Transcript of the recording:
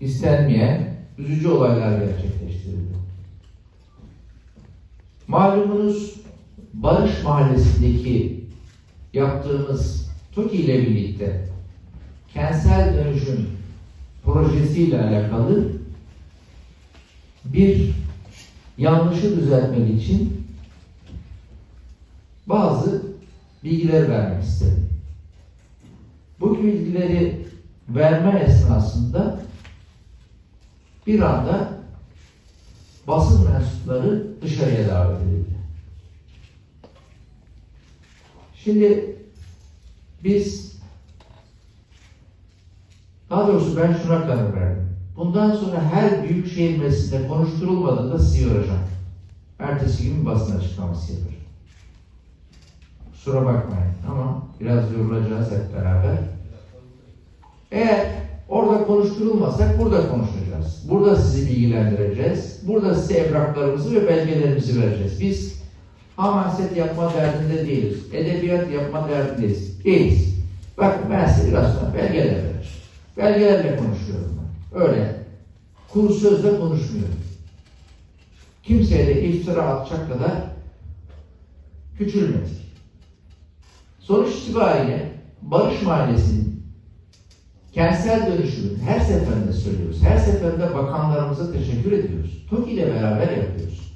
istenmeyen üzücü olaylar gerçekleştirildi. Malumunuz Barış Mahallesi'ndeki yaptığımız TOKİ ile birlikte kentsel dönüşüm projesiyle alakalı bir yanlışı düzeltmek için bazı bilgiler vermek istedim. Bu bilgileri verme esnasında bir anda basın mensupları dışarıya davet edildi. Şimdi biz daha doğrusu ben şuna karar verdim. Bundan sonra her büyükşehir meclisinde konuşturulmadığında sizi yoracağım. Ertesi gün basın açıklaması yaparım. Kusura bakmayın ama biraz yorulacağız hep beraber. Eğer orada konuşturulmasak burada konuşacağız. Burada sizi bilgilendireceğiz. Burada size evraklarımızı ve belgelerimizi vereceğiz. Biz hamaset yapma derdinde değiliz. Edebiyat yapma derdindeyiz. Değiliz. Bakın ben size biraz sonra belgeler vereceğim. Belgelerle konuşuyorum ben. Öyle. Kuru sözle konuşmuyorum. Kimseye de iftira atacak kadar küçülmedik. Sonuç itibariyle Barış Mahallesi'nin kentsel dönüşümün her seferinde söylüyoruz. Her seferinde bakanlarımıza teşekkür ediyoruz. TOKİ ile beraber yapıyoruz.